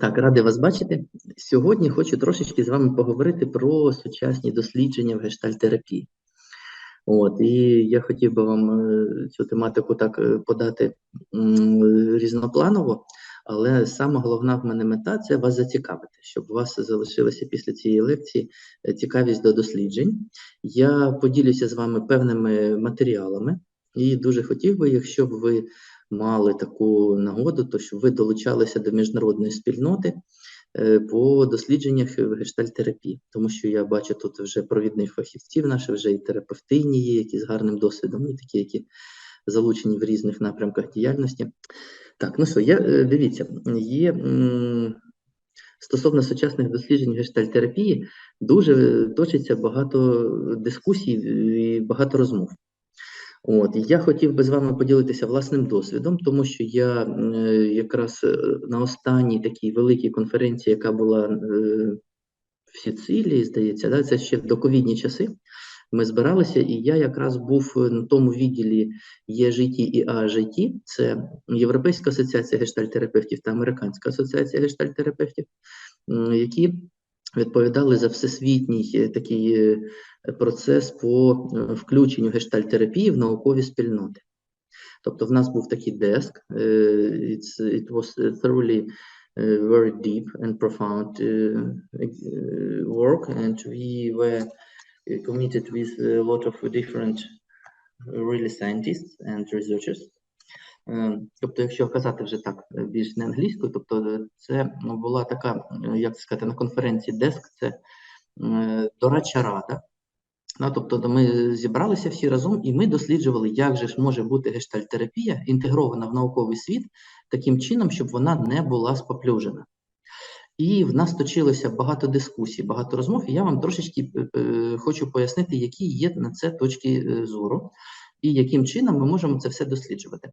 Так, радий вас бачити. Сьогодні хочу трошечки з вами поговорити про сучасні дослідження в гештальтерапії. От, і я хотів би вам е, цю тематику так е, подати різнопланово, але саме головна в мене мета це вас зацікавити, щоб у вас залишилася після цієї лекції е, цікавість до досліджень. Я поділюся з вами певними матеріалами, і дуже хотів би, якщо б ви мали таку нагоду, то щоб ви долучалися до міжнародної спільноти е, по дослідженнях гештальтерапії, тому що я бачу тут вже провідних фахівців наших, вже і терапевтині є, які з гарним досвідом, і такі, які залучені в різних напрямках діяльності. Так, ну що, я е, дивіться, є стосовно сучасних досліджень гештальтерапії, дуже точиться багато дискусій і багато розмов. От я хотів би з вами поділитися власним досвідом, тому що я е, якраз е, на останній такій великій конференції, яка була е, в Сицилії, здається, да, це ще в доковідні часи. Ми збиралися, і я якраз був на тому відділі ЄЖТ і АЖТ, це Європейська асоціація гештальтерапевтів та Американська асоціація гештальтерапевтів, які відповідали за всесвітній е, такий е, процес по е, включенню гештальтерапії в наукові спільноти. Тобто в нас був такий деск, е, it's, it was thoroughly uh, very deep and profound uh, uh, work and we were uh, committed with a lot of different uh, really scientists and researchers. Е, Тобто, якщо казати вже так е, більш не англійською, тобто е, це була така, як сказати, на конференції деск, це дорадча рада. Ну, тобто ми зібралися всі разом і ми досліджували, як же ж може бути гештальтерапія інтегрована в науковий світ таким чином, щоб вона не була споплюжена. І в нас точилося багато дискусій, багато розмов, і я вам трошечки хочу пояснити, які є на це точки зору, і яким чином ми можемо це все досліджувати.